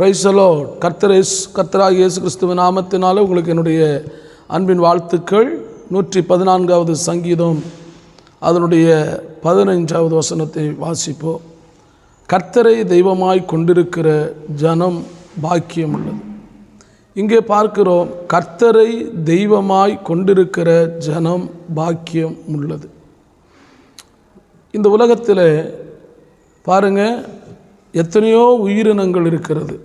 பிரைசலோ கர்த்தரேஸ் கர்த்தராக இயேசு கிறிஸ்துவ நாமத்தினால உங்களுக்கு என்னுடைய அன்பின் வாழ்த்துக்கள். நூற்றி பதினான்காவது சங்கீதம் அதனுடைய பதினைஞ்சாவது வசனத்தை வாசிப்போம். கர்த்தரை தெய்வமாய் கொண்டிருக்கிற ஜனம் பாக்கியம் உள்ளது. இங்கே பார்க்கிறோம் கர்த்தரை தெய்வமாய் கொண்டிருக்கிற ஜனம் பாக்கியம் உள்ளது. இந்த உலகத்தில் பாருங்க எத்தனையோ உயிரினங்கள் இருக்கிறது.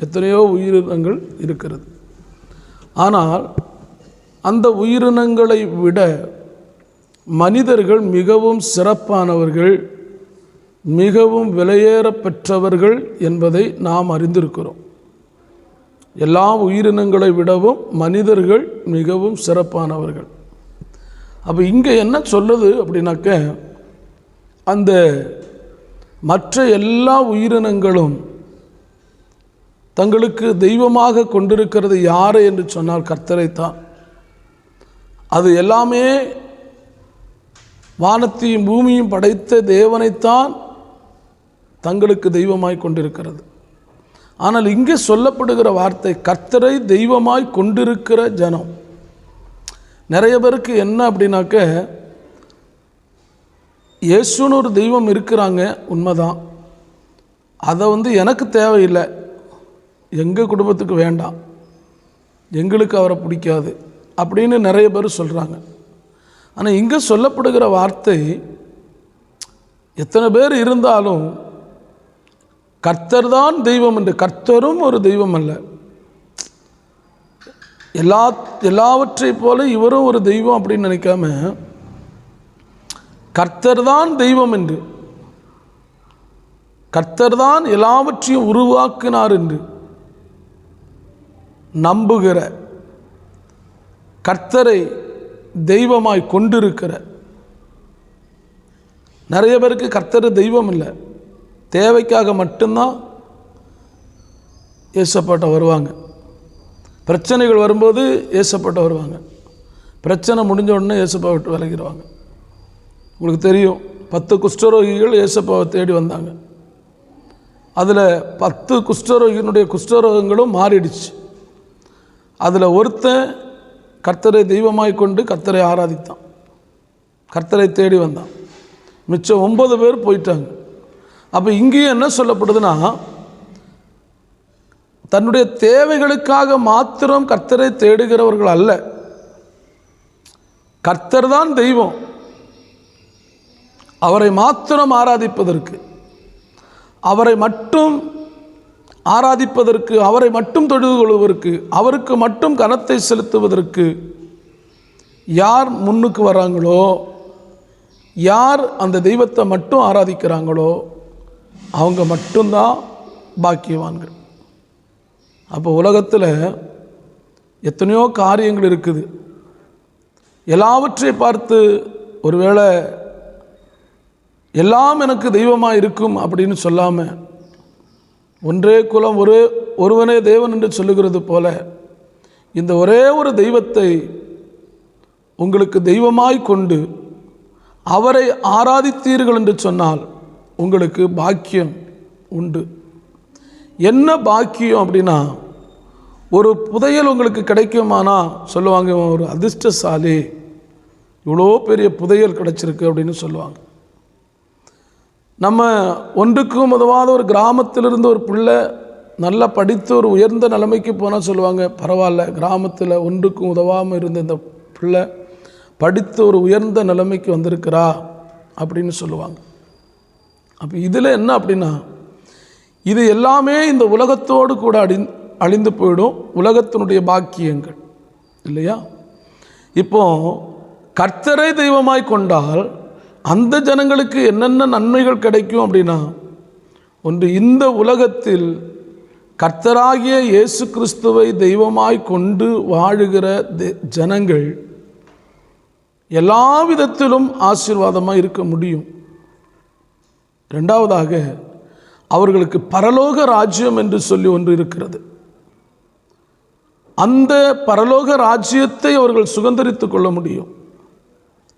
எத்தனையோ உயிரினங்கள் இருக்கிறது. ஆனால் அந்த உயிரினங்களை விட மனிதர்கள் மிகவும் சிறப்பானவர்கள் மிகவும் விலையேற பெற்றவர்கள் என்பதை நாம் அறிந்திருக்கிறோம். எல்லா உயிரினங்களை விடவும் மனிதர்கள் மிகவும் சிறப்பானவர்கள். அப்போ இங்கே என்ன சொல்லுது அப்படின்னாக்க அந்த மற்ற எல்லா உயிரினங்களும் தங்களுக்கு தெய்வமாக கொண்டிருக்கிறது யார் என்று சொன்னால் கர்த்தரைத்தான். அது எல்லாமே வானத்தையும் பூமியும் படைத்த தேவனைத்தான் தங்களுக்கு தெய்வமாய் கொண்டிருக்கிறது. ஆனால் இங்கே சொல்லப்படுகிற வார்த்தை கர்த்தரை தெய்வமாய் கொண்டிருக்கிற ஜனம். நிறைய பேருக்கு என்ன அப்படின்னாக்க இயேசுன்னு ஒரு தெய்வம் இருக்கிறாங்க உண்மைதான். அதை வந்து எனக்கு தேவையில்லை. எங்கள் குடும்பத்துக்கு வேண்டாம். எங்களுக்கு அவரை பிடிக்காது அப்படின்னு நிறைய பேர் சொல்கிறாங்க ஆனால் இங்கே சொல்லப்படுகிற வார்த்தை எத்தனை பேர் இருந்தாலும் கர்த்தர் தான் தெய்வம் என்று கர்த்தரும் ஒரு தெய்வம் அல்ல. எல்லா எல்லாவற்றை போல இவரும் ஒரு தெய்வம் அப்படின்னு நினைக்காம கர்த்தர் தான் தெய்வம் என்று கர்த்தர் தான் எல்லாவற்றையும் உருவாக்கினார் என்று நம்புகிற கர்த்தரை தெய்வமாய் கொண்டிருக்கிற. நிறைய பேருக்கு கர்த்தர் தெய்வம் இல்லை. தேவைக்காக மட்டும்தான் ஏசப்பாட்ட வருவாங்க. பிரச்சனைகள் வரும்போது ஏசப்பாட்ட வருவாங்க. பிரச்சனை முடிஞ்ச உடனே ஏசப்பா விட்டு விலகிடுவாங்க. உங்களுக்கு தெரியும் பத்து குஷ்டரோகிகள் ஏசப்பாவை தேடி வந்தாங்க. அதில் பத்து குஷ்டரோகியினுடைய குஷ்டரோகங்களும் மாறிடுச்சு. அதில் ஒருத்தன் கர்த்தரை தெய்வமாய் கொண்டு கர்த்தரை ஆராதித்தான். கர்த்தரை தேடி வந்தான். மிச்சம் ஒன்பது பேர் போயிட்டாங்க. அப்போ இங்கேயும் என்ன சொல்லப்படுதுன்னா தன்னுடைய தேவைகளுக்காக மாத்திரம் கர்த்தரை தேடுகிறவர்கள் அல்ல. கர்த்தர் தான் தெய்வம். அவரை மாத்திரம் ஆராதிப்பதற்கு. அவரை மட்டும் ஆராதிப்பதற்கு அவரை மட்டும் தொழுது கொள்வதற்கு அவருக்கு மட்டும் கனத்தை செலுத்துவதற்கு யார் முன்னுக்கு வராங்களோ யார் அந்த தெய்வத்தை மட்டும் ஆராதிக்கிறாங்களோ அவங்க மட்டும்தான் பாக்கியவான்கள். அப்போ உலகத்தில் எத்தனையோ காரியங்கள் இருக்குது. எல்லாவற்றை பார்த்து ஒருவேளை எல்லாம் எனக்கு தெய்வமாக இருக்கும் அப்படின்னு சொல்லாமல் ஒன்றே குலம் ஒரே ஒருவனே தேவன் என்று சொல்லுகிறது போல இந்த ஒரே ஒரு தெய்வத்தை உங்களுக்கு தெய்வமாய் கொண்டு அவரை ஆராதித்தீர்கள் என்று சொன்னால் உங்களுக்கு பாக்கியம் உண்டு. என்ன பாக்கியம் அப்படின்னா ஒரு புதையல் உங்களுக்கு கிடைக்குமானா சொல்லுவாங்க ஒரு அதிர்ஷ்டசாலி. இவ்வளோ பெரிய புதையல் கிடச்சிருக்கு அப்படின்னு சொல்லுவாங்க. நம்ம ஒன்றுக்கும் உதவாத ஒரு கிராமத்திலிருந்து ஒரு பிள்ளை நல்லா படித்து ஒரு உயர்ந்த நிலைமைக்கு போனால் சொல்லுவாங்க பரவாயில்ல கிராமத்தில் ஒன்றுக்கும் உதவாமல் இருந்த இந்த பிள்ளை படித்து ஒரு உயர்ந்த நிலைமைக்கு வந்திருக்கிறா அப்படின்னு சொல்லுவாங்க. அப்போ இதில் என்ன அப்படின்னா இது எல்லாமே இந்த உலகத்தோடு கூட அடி அழிந்து போயிடும் உலகத்தினுடைய பாக்கியங்கள் இல்லையா? இப்போ கர்த்தரை தெய்வமாய் கொண்டால் அந்த ஜனங்களுக்கு என்னென்ன நன்மைகள் கிடைக்கும் அப்படின்னா ஒன்று இந்த உலகத்தில் கர்த்தராகிய இயேசு கிறிஸ்துவை தெய்வமாய் கொண்டு வாழுகிற ஜனங்கள் எல்லா விதத்திலும் ஆசீர்வாதமாக இருக்க முடியும். ரெண்டாவதாக அவர்களுக்கு பரலோக ராஜ்யம் என்று சொல்லி ஒன்று இருக்கிறது. அந்த பரலோக ராஜ்யத்தை அவர்கள் சுதந்திரித்து கொள்ள முடியும்.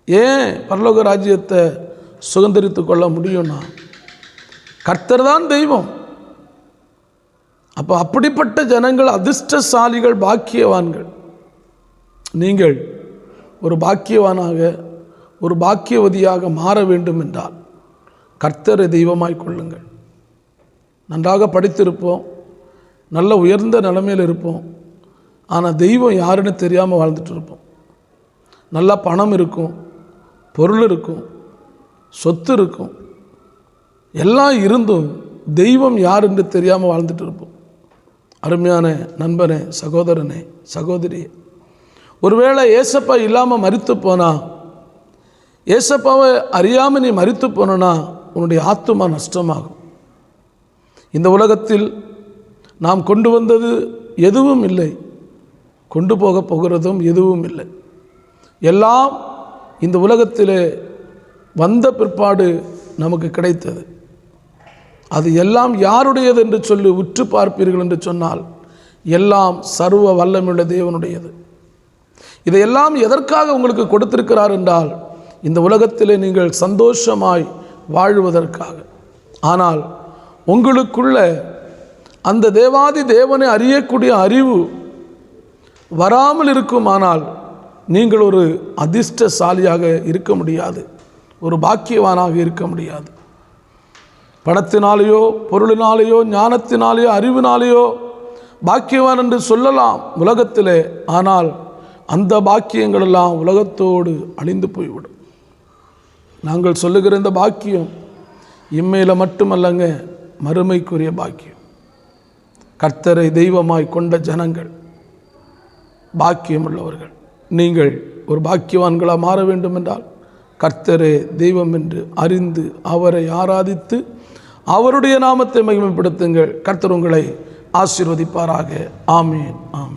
ஏன் பரலோக ராஜ்யத்தை சுதந்திரித்து கொள்ள முடியும்னா? கர்த்தர் தான் தெய்வம். அப்போ அப்படிப்பட்ட ஜனங்கள் அதிர்ஷ்டசாலிகள் பாக்கியவான்கள். நீங்கள் ஒரு பாக்கியவானாக ஒரு பாக்கியவதியாக மாற வேண்டும் என்றால் கர்த்தரை தெய்வமாய் கொள்ளுங்கள். நன்றாக படித்திருப்போம். நல்ல உயர்ந்த நிலைமையில் இருப்போம். ஆனால் தெய்வம் யாருன்னு தெரியாமல் வாழ்ந்துட்டு இருப்போம். நல்லா பணம் இருக்கும். பொருள் இருக்கும் சொத்து இருக்கும். எல்லாம் இருந்தும் தெய்வம் யார் என்று தெரியாமல் வாழ்ந்துட்டு இருப்போம். அருமையான நண்பனே சகோதரனே சகோதரியே. ஒருவேளை ஏசப்பா இல்லாமல் மறித்து போனா ஏசப்பாவை அறியாமல் நீ மறித்து போனனா உன்னுடைய ஆத்துமா நஷ்டமாகும். இந்த உலகத்தில் நாம் கொண்டு வந்தது எதுவும் இல்லை. கொண்டு போக போகிறதும் எதுவும் இல்லை. எல்லாம் இந்த உலகத்தில் வந்த பிற்பாடு நமக்கு கிடைத்தது. அது எல்லாம் யாருடையது என்று சொல்லி உற்று பார்ப்பீர்கள் என்று சொன்னால் எல்லாம் சர்வ வல்லமையுள்ள தேவனுடையது. இதையெல்லாம் எதற்காக உங்களுக்கு கொடுத்திருக்கிறார் என்றால் இந்த உலகத்தில் நீங்கள் சந்தோஷமாய் வாழ்வதற்காக. ஆனால் உங்களுக்குள்ள அந்த தேவாதி தேவனை அறியக்கூடிய அறிவு வராமல் இருக்குமானால் நீங்கள் ஒரு அதிர்ஷ்டசாலியாக இருக்க முடியாது. ஒரு பாக்கியவானாக இருக்க முடியாது. பணத்தினாலேயோ பொருளினாலேயோ ஞானத்தினாலேயோ அறிவினாலேயோ பாக்கியவான் என்று சொல்லலாம் உலகத்திலே. ஆனால் அந்த பாக்கியங்கள் எல்லாம் உலகத்தோடு அழிந்து போய்விடும். நாங்கள் சொல்லுகிற இந்த பாக்கியம் இம்மையில் மட்டுமல்லங்க மறுமைக்குரிய பாக்கியம். கர்த்தரை தெய்வமாய் கொண்ட ஜனங்கள் பாக்கியம் உள்ளவர்கள் நீங்கள் ஒரு பாக்கியவான்களாக மாற வேண்டும் என்றால் கர்த்தரே தெய்வம் என்று அறிந்து அவரை ஆராதித்து அவருடைய நாமத்தை மகிமைப்படுத்துங்கள். கர்த்தர் உங்களை ஆசீர்வதிப்பாராக. ஆமேன் ஆமேன்.